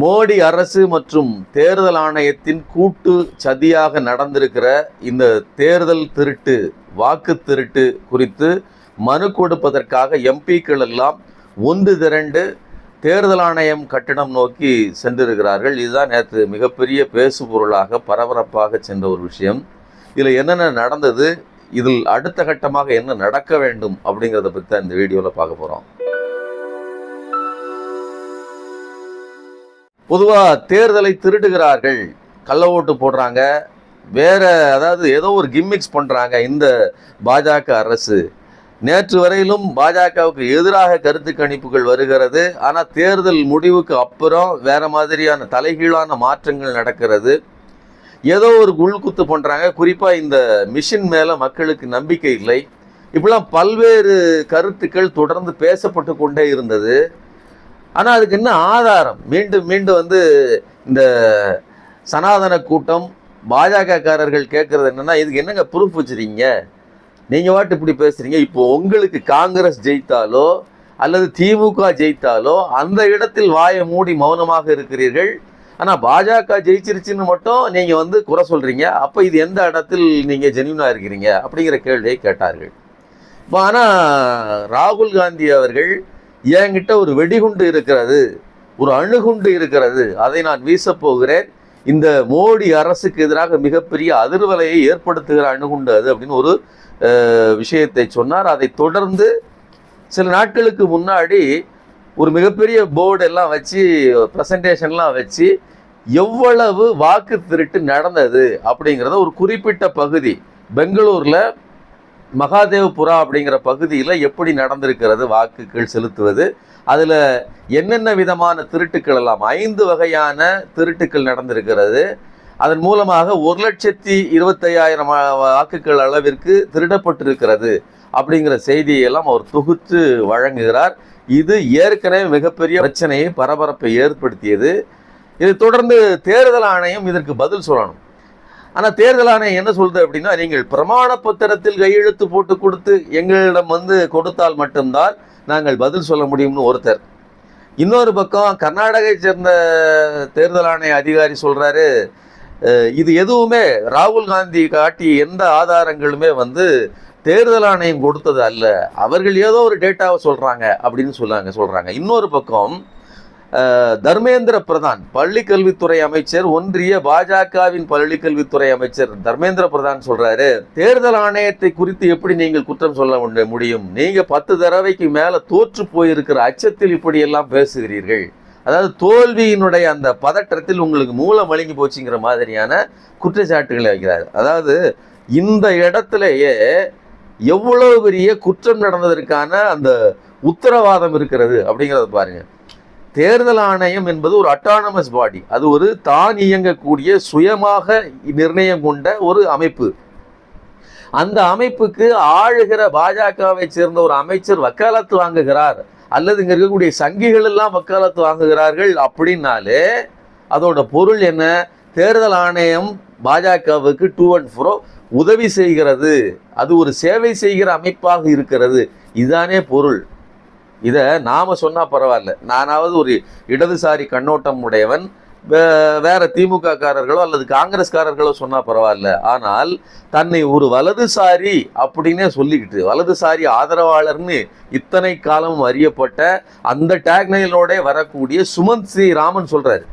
மோடி அரசு மற்றும் தேர்தல் ஆணையத்தின் கூட்டு சதியாக நடந்திருக்கிற இந்த தேர்தல் திருட்டு வாக்கு திருட்டு குறித்து மனு கொடுப்பதற்காக எம்பிக்கள் எல்லாம் ஒன்று திரண்டு தேர்தல் ஆணையம் கட்டிடம் நோக்கி சென்றிருக்கிறார்கள். இதுதான் நேற்று மிகப்பெரிய பேசு பொருளாக பரபரப்பாக சென்ற ஒரு விஷயம். இதில் என்னென்ன நடந்தது இதில் அடுத்த கட்டமாக என்ன நடக்க வேண்டும் அப்படிங்கிறத பற்றி தான் இந்த வீடியோவில் பார்க்க போகிறோம் பொதுவாக தேர்தலை திருடுகிறார்கள். கள்ள ஓட்டு போடுறாங்க. வேற அதாவது ஏதோ ஒரு கிம்மிக்ஸ் பண்ணுறாங்க இந்த பாஜக அரசு. நேற்று வரையிலும் பாஜகவுக்கு எதிராக கருத்து கணிப்புகள் வருகிறது. ஆனால் தேர்தல் முடிவுக்கு அப்புறம் வேற மாதிரியான தலைகீழான மாற்றங்கள் நடக்கிறது. ஏதோ ஒரு உள்குத்து பண்ணுறாங்க குறிப்பாக இந்த மிஷின் மேலே மக்களுக்கு நம்பிக்கை இல்லை. இப்படிலாம் பல்வேறு கருத்துக்கள் தொடர்ந்து பேசப்பட்டு கொண்டே இருந்தது. ஆனால் அதுக்கு என்ன ஆதாரம்? மீண்டும் மீண்டும் வந்து இந்த சனாதன கூட்டம் பாஜகக்காரர்கள் கேட்குறது என்னென்னா இதுக்கு என்னங்க ப்ரூஃப் வச்சுருக்கீங்க? நீங்கள் வாட்டு இப்படி பேசுகிறீங்க இப்போ உங்களுக்கு காங்கிரஸ் ஜெயித்தாலோ அல்லது திமுக ஜெயித்தாலோ அந்த இடத்தில் வாயை மூடி மௌனமாக இருக்கிறீர்கள். ஆனால் பாஜக ஜெயிச்சிருச்சுன்னு மட்டும் நீங்கள் வந்து குறை சொல்கிறீங்க அப்போ இது எந்த இடத்தில் நீங்கள் ஜென்யூனாக இருக்கிறீங்க? அப்படிங்கிற கேள்வியை கேட்டார்கள். இப்போ ஆனால் ராகுல் காந்தி அவர்கள் என்கிட்ட ஒரு வெடிகுண்டு இருக்கிறது ஒரு அணுகுண்டு இருக்கிறது அதை நான் வீசப் போகிறேன். இந்த மோடி அரசுக்கு எதிராக மிகப்பெரிய அதிர்வலையை ஏற்படுத்துகிற அணுகுண்டு அது அப்படின்னு ஒரு விஷயத்தை சொன்னார். அதை தொடர்ந்து சில நாட்களுக்கு முன்னாடி ஒரு மிகப்பெரிய போர்டு எல்லாம் வச்சு ப்ரெசன்டேஷன்லாம் வச்சு எவ்வளவு வாக்கு திருட்டு நடந்தது அப்படிங்கிறத ஒரு குறிப்பிட்ட பகுதி பெங்களூரில் மகாதேவபுரா அப்படிங்கிற பகுதியில் எப்படி நடந்திருக்கிறது வாக்குகள் செலுத்துவது அதில் என்னென்ன விதமான திருட்டுக்கள் எல்லாம் ஐந்து வகையான திருட்டுக்கள் நடந்திருக்கிறது. அதன் மூலமாக ஒரு லட்சத்தி இருபத்தையாயிரம் வாக்குகள் அளவிற்கு திருடப்பட்டிருக்கிறது அப்படிங்கிற செய்தியெல்லாம் அவர் தொகுத்து வழங்குகிறார். இது ஏற்கனவே மிகப்பெரிய பிரச்சனையை பரபரப்பை ஏற்படுத்தியது. இது தொடர்ந்து தேர்தல் ஆணையம் இதற்கு பதில் சொல்லணும். ஆனால் தேர்தல் ஆணையம் என்ன சொல்றது அப்படின்னா நீங்கள் பிரமாண பத்திரத்தில் கையெழுத்து போட்டு கொடுத்து எங்களிடம் வந்து கொடுத்தால் மட்டும்தான் நாங்கள் பதில் சொல்ல முடியும்னு ஒருத்தர். இன்னொரு பக்கம் கர்நாடகை சேர்ந்த தேர்தல் ஆணைய அதிகாரி சொல்கிறாரு இது எதுவுமே ராகுல் காந்தி காட்டிய எந்த ஆதாரங்களுமே வந்து தேர்தல் ஆணையம் கொடுத்தது அல்ல. அவர்கள் ஏதோ ஒரு டேட்டாவை சொல்கிறாங்க அப்படின்னு சொல்லாங்க சொல்கிறாங்க இன்னொரு பக்கம் தர்மேந்திர பிரதான் பள்ளிக்கல்வித்துறை அமைச்சர் ஒன்றிய பாஜகவின் பள்ளிக்கல்வித்துறை அமைச்சர் தர்மேந்திர பிரதான் சொல்றாரு தேர்தல் ஆணையத்தை குறித்து எப்படி நீங்கள் குற்றம் சொல்ல முடியும்? நீங்க பத்து தடவைக்கு மேல தோற்று போயிருக்கிற அச்சத்தில் இப்படி எல்லாம் பேசுகிறீர்கள். அதாவது தோல்வியினுடைய அந்த பதற்றத்தில் உங்களுக்கு மூலம் வழங்கி போச்சுங்கிற மாதிரியான குற்றச்சாட்டுகளை வைக்கிறார். அதாவது இந்த இடத்துலயே எவ்வளவு பெரிய குற்றம் நடந்ததற்கான அந்த உத்தரவாதம் இருக்கிறது அப்படிங்கிறத பாருங்கள் தேர்தல் ஆணையம் என்பது ஒரு அட்டானமஸ் பாடி அது ஒரு தான் இயங்கக்கூடிய சுயமாக நிர்ணயம் கொண்ட ஒரு அமைப்பு. அந்த அமைப்புக்கு ஆளுகிற பாஜகவை சேர்ந்த ஒரு அமைச்சர் வக்காலத்து வாங்குகிறார். அல்லது இங்கே இருக்கக்கூடிய சங்கிகள் எல்லாம் வக்காலத்து வாங்குகிறார்கள் அப்படின்னாலே அதோட பொருள் என்ன? தேர்தல் ஆணையம் பாஜகவுக்கு டூ அண்ட் ஃபோரோ உதவி செய்கிறது. அது ஒரு சேவை செய்கிற அமைப்பாக இருக்கிறது. இதுதானே பொருள். இதை நாம் சொன்னால் பரவாயில்ல. நானாவது ஒரு இடதுசாரி கண்ணோட்டம் உடையவன் வே- வேற திமுககாரர்களோ அல்லது காங்கிரஸ்காரர்களோ சொன்னால் பரவாயில்ல. ஆனால் தன்னை ஒரு வலதுசாரி அப்படின்னே சொல்லிக்கிட்டு வலதுசாரி ஆதரவாளர்னு இத்தனை காலமும் அறியப்பட்ட அந்த டேக்னைலோட வரக்கூடிய சுமந்த் ஸ்ரீ ராமன் சொல்கிறாரு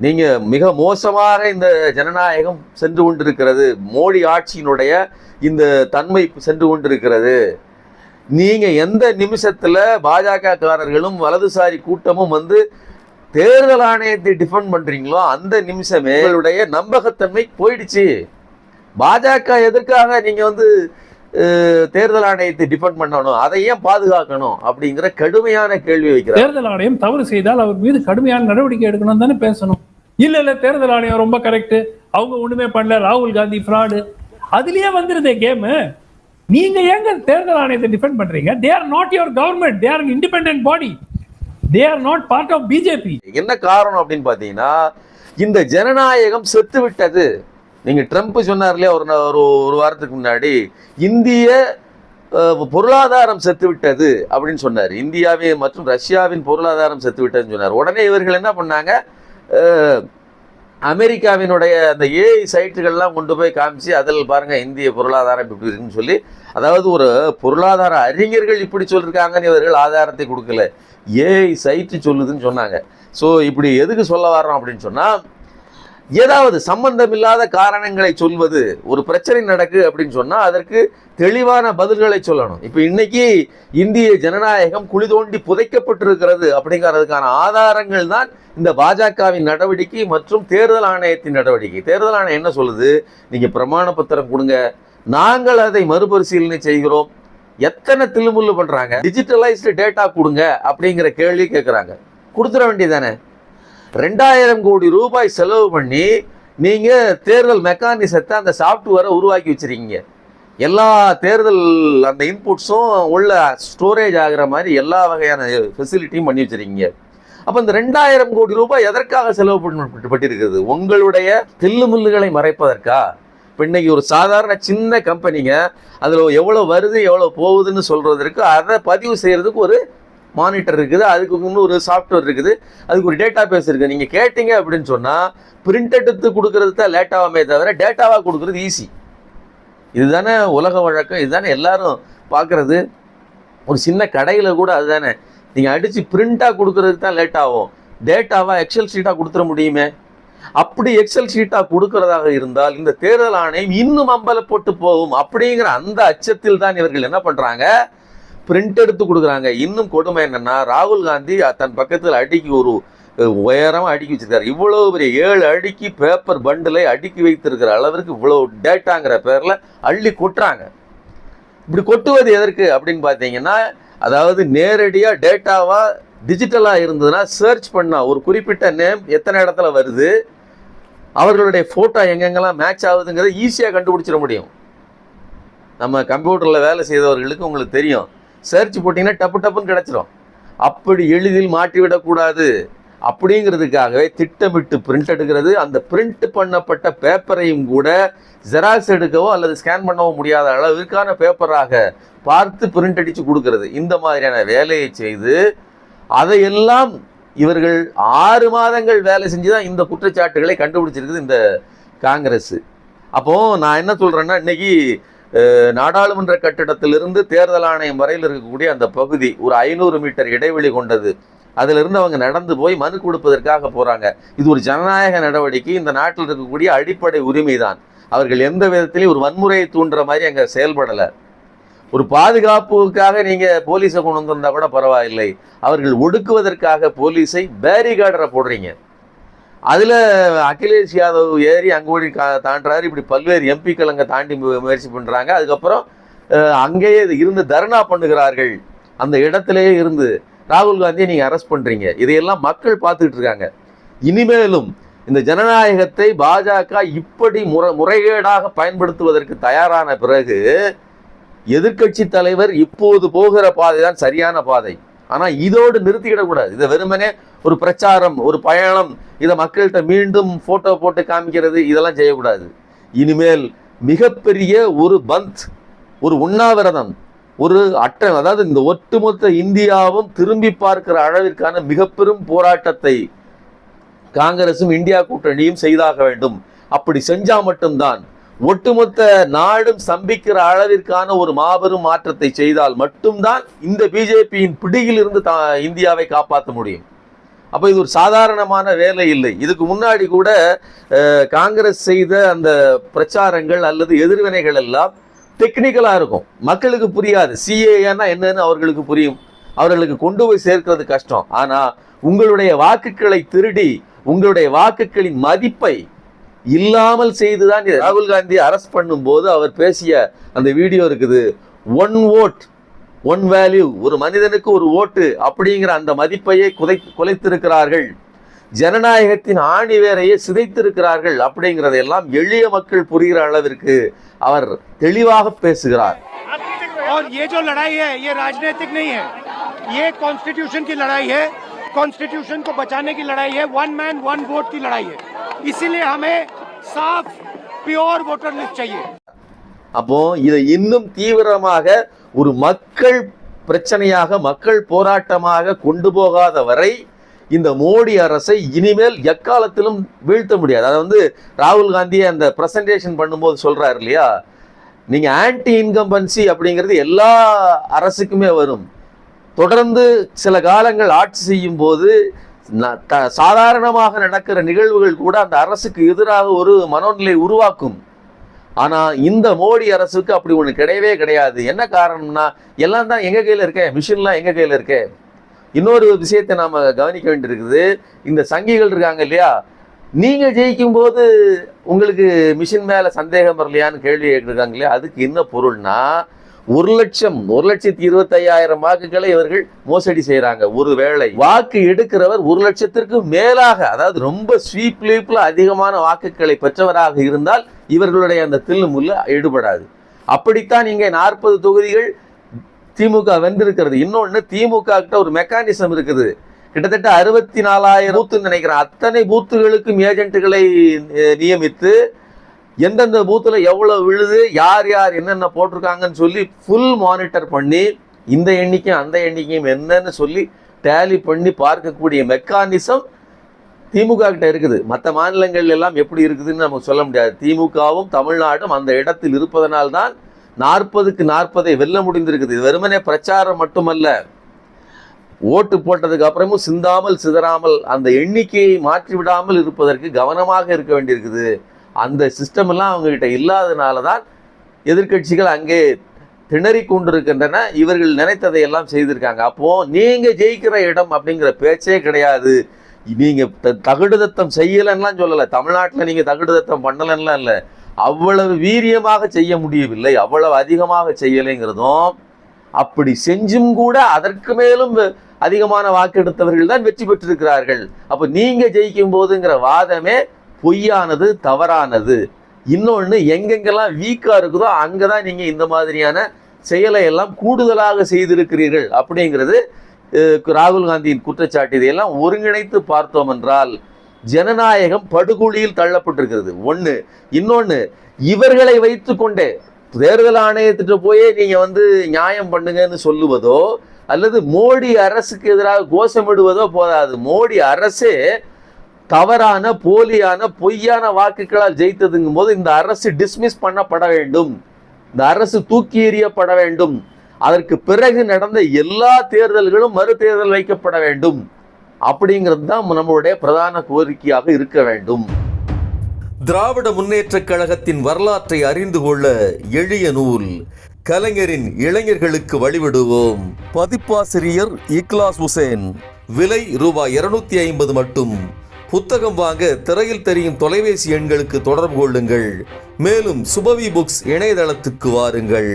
நீங்கள் மிக மோசமாக இந்த ஜனநாயகம் சென்று கொண்டிருக்கிறது மோடி ஆட்சியினுடைய இந்த தன்மை சென்று கொண்டிருக்கிறது. நீங்கள் எந்த நிமிஷத்தில் பாஜகக்காரர்களும் வலதுசாரி கூட்டமும் வந்து தேர்தல் ஆணையத்தை டிஃபெண்ட் பண்ணுறீங்களோ அந்த நிமிஷமே உங்களுடைய நம்பகத்தன்மை போயிடுச்சு. பாஜக எதுக்காக நீங்கள் வந்து தேர்தல் ஆணையத்தை டிஃபெண்ட் பண்ணணும்? அதை ஏன் பாதுகாக்கணும்? அப்படிங்கிற கடுமையான கேள்வி வைக்கிறார். தேர்தல் ஆணையம் தவறு செய்தால் அவர் மீது கடுமையான நடவடிக்கை எடுக்கணும் தானே பேசணும். இல்ல இல்ல தேர்தல் ஆணையம் ரொம்ப கரெக்ட் அவங்க ஒண்ணுமே பண்ணல. ராகுல் காந்தி ஃப்ராடு அதுலயே வந்துருதே கேமு நீங்க ஏங்க தேர்தல் ஆணையத்தை டிஃபெண்ட் பண்றீங்க? They are not your government they are independent body they are not part of BJP என்ன காரணம் அப்படின்னு பார்த்தீங்கன்னா இந்த ஜனநாயகம் செத்து விட்டது. நீங்க ட்ரம்ப் சொன்னார் இல்லையா ஒரு ஒரு ஒரு வாரத்துக்கு முன்னாடி? இந்திய பொருளாதாரம் செத்து விட்டது அப்படின்னு சொன்னார். இந்தியாவின் மற்றும் ரஷ்யாவின் பொருளாதாரம் செத்து விட்டதுன்னு சொன்னார். உடனே இவர்கள் என்ன பண்ணாங்க? அமெரிக்காவினுடைய அந்த ஏஐ சைட்டுகள்லாம் கொண்டு போய் காமிச்சு அதில் பாருங்கள் இந்திய பொருளாதாரம் இப்படி இருக்குன்னு சொல்லி அதாவது ஒரு பொருளாதார அறிஞர்கள் இப்படி சொல்லியிருக்காங்கன்னு இவர்கள் ஆதாரத்தை கொடுக்கல. ஏஐ சைட்டு சொல்லுதுன்னு சொன்னாங்க. ஸோ இப்படி எதுக்கு சொல்ல வரோம் அப்படின்னு சொன்னால் ஏதாவது சம்பந்தமில்லாத காரணங்களை சொல்வது ஒரு பிரச்சனை நடக்கு அப்படின்னு சொன்னால் அதற்கு தெளிவான பதில்களை சொல்லணும். இப்போ இன்னைக்கு இந்திய ஜனநாயகம் குழி தோண்டி புதைக்கப்பட்டிருக்கிறது அப்படிங்கிறதுக்கான ஆதாரங்கள் தான் இந்த பாஜகவின் நடவடிக்கை மற்றும் தேர்தல் ஆணையத்தின் நடவடிக்கை. தேர்தல் ஆணையம் என்ன சொல்லுது? நீங்கள் பிரமாண பத்திரம் கொடுங்க. நாங்கள் அதை மறுபரிசீலனை செய்கிறோம். எத்தனை தில்லுமுள்ளு பண்ணுறாங்க டிஜிட்டலைஸ்டு டேட்டா கொடுங்க அப்படிங்கிற கேள்வி கேட்குறாங்க கொடுத்துட வேண்டியதானே ரெண்டாயிரம் கோடி ரூபாய் செலவு பண்ணி நீங்கள் தேர்தல் மெக்கானிசத்தை அந்த சாஃப்ட்வேரை உருவாக்கி வச்சிருக்கீங்க. எல்லா தேர்தல் அந்த இன்புட்ஸும் உள்ள ஸ்டோரேஜ் ஆகிற மாதிரி எல்லா வகையான ஃபெசிலிட்டியும் பண்ணி வச்சிருக்கீங்க. அப்போ இந்த ரெண்டாயிரம் கோடி ரூபாய் எதற்காக செலவு பண்ணப்பட்டிருக்கிறது உங்களுடைய தில்லுமுல்லுகளை மறைப்பதற்கா? இப்போ இன்னைக்கு ஒரு சாதாரண சின்ன கம்பெனிங்க அதில் எவ்வளோ வருது எவ்வளோ போகுதுன்னு சொல்கிறதுக்கு அதை பதிவு செய்கிறதுக்கு ஒரு மானிட்டர் இருக்குது அதுக்கு இன்னும் ஒரு சாஃப்ட்வேர் இருக்குது அதுக்கு ஒரு டேட்டா பேஸ் இருக்குது. நீங்கள் கேட்டீங்க அப்படின்னு சொன்னால் பிரிண்ட் எடுத்து கொடுக்கறது தான் லேட்டாகாமே தவிர டேட்டாவாக கொடுக்குறது ஈஸி இதுதானே உலக வழக்கம் இதுதானே எல்லாரும் பார்க்குறது. ஒரு சின்ன கடையில் கூட அதுதானே. நீங்கள் அடித்து பிரிண்ட்டாக கொடுக்கறதுக்கு தான் லேட் ஆகும். டேட்டாவாக எக்ஸல் ஷீட்டாக கொடுத்துட முடியுமே? அப்படி எக்ஸல் ஷீட்டாக கொடுக்கறதாக இருந்தால் இந்த தேர்தல் ஆணையம் இன்னும் அம்பல போட்டு போகும். அப்படிங்கிற அந்த அச்சத்தில் தான் இவர்கள் என்ன பண்ணுறாங்க பிரிண்ட் எடுத்து கொடுக்குறாங்க. இன்னும் கொடுமை என்னென்னா ராகுல் காந்தி தன் பக்கத்தில் அடிக்கி ஒரு உயரமாக அடுக்கி வச்சிருக்காரு. இவ்வளோ பெரிய ஏழு அடுக்கி பேப்பர் பண்டிலை அடுக்கி வைத்திருக்கிற அளவிற்கு இவ்வளோ டேட்டாங்கிற பேரில் அள்ளி கொட்டுறாங்க. இப்படி கொட்டுவது எதற்கு அப்படின்னு பார்த்தீங்கன்னா அதாவது நேரடியாக டேட்டாவாக டிஜிட்டலாக இருந்ததுன்னா சர்ச் பண்ணால் ஒரு குறிப்பிட்ட நேம் எத்தனை இடத்துல வருது அவர்களுடைய ஃபோட்டோ எங்கெங்கெல்லாம் மேட்ச் ஆகுதுங்கிறத ஈஸியாக கண்டுபிடிச்சிட முடியும். நம்ம கம்ப்யூட்டரில் வேலை செய்தவர்களுக்கு உங்களுக்கு தெரியும். சர்ச் போட்டிங்கன்னா டப்பு டப்புன்னு கிடச்சிரும். அப்படி எளிதில் மாட்டிவிடக்கூடாது அப்படிங்கிறதுக்காகவே திட்டமிட்டு பிரிண்ட் எடுக்கிறது அந்த பிரிண்ட் பண்ணப்பட்ட பேப்பரையும் கூட ஜெராக்ஸ் எடுக்கவோ அல்லது ஸ்கேன் பண்ணவோ முடியாத அளவிற்கான பேப்பராக பார்த்து பிரிண்ட் அடித்து கொடுக்கறது. இந்த மாதிரியான வேலையை செய்து அதையெல்லாம் இவர்கள் ஆறு மாதங்கள் வேலை செஞ்சு தான் இந்த குற்றச்சாட்டுகளை கண்டுபிடிச்சிருக்குது இந்த காங்கிரஸ். அப்போது நான் என்ன சொல்கிறேன்னா இன்னைக்கு நாடாளுமன்ற கட்டிடத்திலிருந்து தேர்தல் ஆணையம் வரையில் இருக்கக்கூடிய அந்த பகுதி ஒரு ஐநூறு மீட்டர் இடைவெளி கொண்டது. அதிலிருந்து அவங்க நடந்து போய் மனு கொடுப்பதற்காக போகிறாங்க இது ஒரு ஜனநாயக நடவடிக்கை. இந்த நாட்டில் இருக்கக்கூடிய அடிப்படை உரிமை தான் அவர்கள் எந்த விதத்திலையும் ஒரு வன்முறையை தூண்டுற மாதிரி அங்கே செயல்படலை. ஒரு பாதுகாப்புக்காக நீங்கள் போலீஸை கொண்டு வந்திருந்தா கூட பரவாயில்லை. அவர்கள் ஒடுக்குவதற்காக போலீஸை பேரிகார்டரை போடுறீங்க. அதில் அகிலேஷ் யாதவ் ஏறி அங்க ஓடி கா- தாண்டுறாரு. இப்படி பல்வேறு எம்பிக்கள் அங்கே தாண்டி மு- முயற்சி பண்ணுறாங்க அதுக்கப்புறம் அங்கேயே இருந்து தர்ணா பண்ணுகிறார்கள். அந்த இடத்துலையே இருந்து. ராகுல் காந்தியை நீங்கள் அரெஸ்ட் பண்ணுறீங்க இதையெல்லாம் மக்கள் பார்த்துக்கிட்டு இருக்காங்க. இனிமேலும் இந்த ஜனநாயகத்தை பாஜக இப்படி முறை முறைகேடாக பயன்படுத்துவதற்கு தயாரான பிறகு எதிர்க்கட்சி தலைவர் இப்போது போகிற பாதை தான் சரியான பாதை. ஆனால் இதோடு நிறுத்திக்கிடக்கூடாது. இதை வெறுமனே ஒரு பிரச்சாரம் ஒரு பயணம் இதை மக்கள்கிட்ட மீண்டும் ஃபோட்டோ போட்டு காமிக்கிறது இதெல்லாம் செய்யக்கூடாது. இனிமேல் மிகப்பெரிய ஒரு பந்த் ஒரு உண்ணாவிரதம் ஒரு அட்டை அதாவது இந்த ஒட்டுமொத்த இந்தியாவும் திரும்பி பார்க்கிற அளவிற்கான மிக பெரும் போராட்டத்தை காங்கிரசும் இந்தியா கூட்டணியும் செய்தாக வேண்டும். அப்படி செஞ்சால் மட்டும்தான் ஒட்டுமொத்த நாடும் சம்பிக்கிற அளவிற்கான ஒரு மாபெரும் மாற்றத்தை செய்தால் மட்டும்தான் இந்த பிஜேபியின் பிடியில் இருந்து தா இந்தியாவை காப்பாற்ற முடியும். அப்போ இது ஒரு சாதாரணமான வேலை இல்லை. இதுக்கு முன்னாடி கூட காங்கிரஸ் செய்த அந்த பிரச்சாரங்கள் அல்லது எதிர்வினைகள் எல்லாம் டெக்னிக்கலாக இருக்கும். மக்களுக்கு புரியாது. சிஏஏன்னா என்னன்னு அவர்களுக்கு புரியும். அவர்களுக்கு கொண்டு போய் சேர்க்கிறது கஷ்டம். ஆனால் உங்களுடைய வாக்குகளை திருடி உங்களுடைய வாக்குகளின் மதிப்பை இல்லாமல் செய்துதான் ராகுல் காந்தி அரஸ்ட் பண்ணும்போது அவர் பேசிய அந்த வீடியோ இருக்குது ஒன் ஓட் ஒன் வேல்யூ ஒரு மனிதனுக்கு ஒரு ஓட்டு அப்படிங்கிற அந்த மதிப்பையே குதை குலைத்திருக்கிறார்கள் ஜனநாயகத்தின் ஆணி வேரையே சிதைத்திருக்கிறார்கள் அப்படிங்கிறதையெல்லாம் எளிய மக்கள் புரிகிற அளவிற்கு அவர் தெளிவாக பேசுகிறார் और ये जो लड़ाई है ये राजनीतिक नहीं है ये कॉन्स्टिट्यूशन की लड़ाई है कॉन्स्टिट्यूशन को बचाने की लड़ाई है वन मैन वन वोट की लड़ाई है इसीलिए हमें साफ प्योर वोटर लिस्ट चाहिए அப்போ இதை இன்னும் தீவிரமாக ஒரு மக்கள் பிரச்சனையாக மக்கள் போராட்டமாக கொண்டு போகாத வரை இந்த மோடி அரசை இனிமேல் எக்காலத்திலும் வீழ்த்த முடியாது. அதை வந்து ராகுல் காந்தி அந்த ப்ரெசன்டேஷன் பண்ணும்போது சொல்கிறார் இல்லையா? நீங்கள் ஆன்டி இன்கம்பன்சி அப்படிங்கிறது எல்லா அரசுக்குமே வரும். தொடர்ந்து சில காலங்கள் ஆட்சி செய்யும் போது ந- த- சாதாரணமாக நடக்கிற நிகழ்வுகள் கூட அந்த அரசுக்கு எதிராக ஒரு மனோநிலை உருவாக்கும். ஆனால் இந்த மோடி அரசுக்கு அப்படி ஒன்று கிடையவே கிடையாது. என்ன காரணம்னா எல்லாம் தான் எங்கள் கையில் இருக்கேன் மிஷின்லாம் எங்கள் கையில் இருக்கே? இன்னொரு விஷயத்தை நாம் கவனிக்க வேண்டியிருக்குது. இந்த சங்கிகள் இருக்காங்க இல்லையா? நீங்கள் ஜெயிக்கும் போது உங்களுக்கு மிஷின் மேலே சந்தேகம் வரலையான்னு கேள்வி கேட்டிருக்காங்க இல்லையா? அதுக்கு என்ன பொருள்னா ஒரு லட்சம் ஒரு லட்சத்தி இருபத்தையாயிரம் வாக்குகளை இவர்கள் மோசடி செய்யறாங்க ஒரு வேளை வாக்கு எடுக்கிறவர் ஒரு லட்சத்திற்கு மேலாக அதாவது ரொம்ப ஸ்வீப் லீப்ல அதிகமான வாக்குகளை பெற்றவராக இருந்தால் இவர்களுடைய அந்த தில்லு முள்ளு ஈடுபடாது அப்படித்தான் இங்கே நாற்பது தொகுதிகள் திமுக வென்றிருக்கிறது. இன்னொன்று திமுக கிட்ட ஒரு மெக்கானிசம் இருக்குது. கிட்டத்தட்ட அறுபத்தி நாலாயிரம் பூத்துன்னு நினைக்கிறேன். அத்தனை பூத்துகளுக்கும் ஏஜென்ட்டுகளை நியமித்து எந்தெந்த பூத்தில் எவ்வளோ விழுது யார் யார் என்னென்ன போட்டிருக்காங்கன்னு சொல்லி ஃபுல் மானிட்டர் பண்ணி இந்த எண்ணிக்கையும் அந்த எண்ணிக்கையும் என்னன்னு சொல்லி டேலி பண்ணி பார்க்கக்கூடிய மெக்கானிசம் திமுக கிட்ட இருக்குது. மற்ற மாநிலங்கள் எல்லாம் எப்படி இருக்குதுன்னு நமக்கு சொல்ல முடியாது. திமுகவும் தமிழ்நாடும் அந்த இடத்தில் இருப்பதனால்தான் நாற்பதுக்கு நாற்பதை வெல்ல முடிந்திருக்குது. இது வெறுமனே பிரச்சாரம் மட்டுமல்ல. ஓட்டு போட்டதுக்கு அப்புறமும் சிந்தாமல் சிதறாமல் அந்த எண்ணிக்கையை மாற்றி விடாமல் இருப்பதற்கு கவனமாக இருக்க வேண்டியிருக்குது. அந்த சிஸ்டம் எல்லாம் அவங்க இல்லாதனால தான் எதிர்க்கட்சிகள் அங்கே திணறி கொண்டிருக்கின்றன. இவர்கள் நினைத்ததை எல்லாம் செய்திருக்காங்க. அப்போது நீங்கள் ஜெயிக்கிற இடம் அப்படிங்கிற பேச்சே கிடையாது. நீங்கள் த- தகுடுதத்தம் செய்யலைன்னெலாம் சொல்லலை. தமிழ்நாட்டில் நீங்கள் தகுடுதத்தம் பண்ணலன்னுலாம் இல்லை. அவ்வளவு வீரியமாக செய்ய முடியவில்லை. அவ்வளவு அதிகமாக செய்யலைங்கிறதும் அப்படி செஞ்சும் கூட அதற்கு மேலும் அதிகமான வாக்கெடுத்தவர்கள் தான் வெற்றி பெற்றிருக்கிறார்கள். அப்போ நீங்கள் ஜெயிக்கும் போதுங்கிற வாதமே பொய்யானது தவறானது. இன்னொன்று எங்கெங்கெல்லாம் வீக்காக இருக்குதோ அங்கே தான் நீங்கள் இந்த மாதிரியான செயலை எல்லாம் கூடுதலாக செய்திருக்கிறீர்கள் அப்படிங்கிறது ராகுல் காந்தியின் குற்றச்சாட்டு. இதையெல்லாம் ஒருங்கிணைத்து பார்த்தோம் என்றால் ஜனநாயகம் படுகொலியில் தள்ளப்பட்டிருக்கிறது. ஒன்று இன்னொன்று இவர்களை வைத்துக்கொண்டே தேர்தல் ஆணையத்திட்ட போயே நீங்கள் வந்து நியாயம் பண்ணுங்கன்னு சொல்லுவதோ அல்லது மோடி அரசுக்கு எதிராக கோஷமிடுவதோ போதாது. மோடி அரசே தவறான போலியான பொய்யான வாக்குகளால் ஜெயித்ததுங்கும் போது இந்த அரசு டிஸ்மிஸ் பண்ணப்பட வேண்டும். இந்த அரசு தூக்கி எறியப்பட வேண்டும். அதற்கு பிறகு நடந்த எல்லா தேர்தல்களும் மறு தேர்தல் வைக்கப்பட வேண்டும். அப்படிங்கிறது தான் நம்மளுடைய பிரதான கோரிக்கையாக இருக்க வேண்டும். திராவிட முன்னேற்றக் கழகத்தின் வரலாற்றை அறிந்து கொள்ள எளிய நூல் கலைஞரின் இளைஞர்களுக்கு வழிவிடுவோம். பதிப்பாசிரியர் இக்லாஸ் ஹுசேன் விலை ரூபாய் இருநூத்தி ஐம்பது மட்டும். புத்தகம் வாங்க திரையில் தெரியும் தொலைபேசி எண்களுக்கு தொடர்பு கொள்ளுங்கள். மேலும் சுபவி புக்ஸ் இணையதளத்துக்கு வாருங்கள்.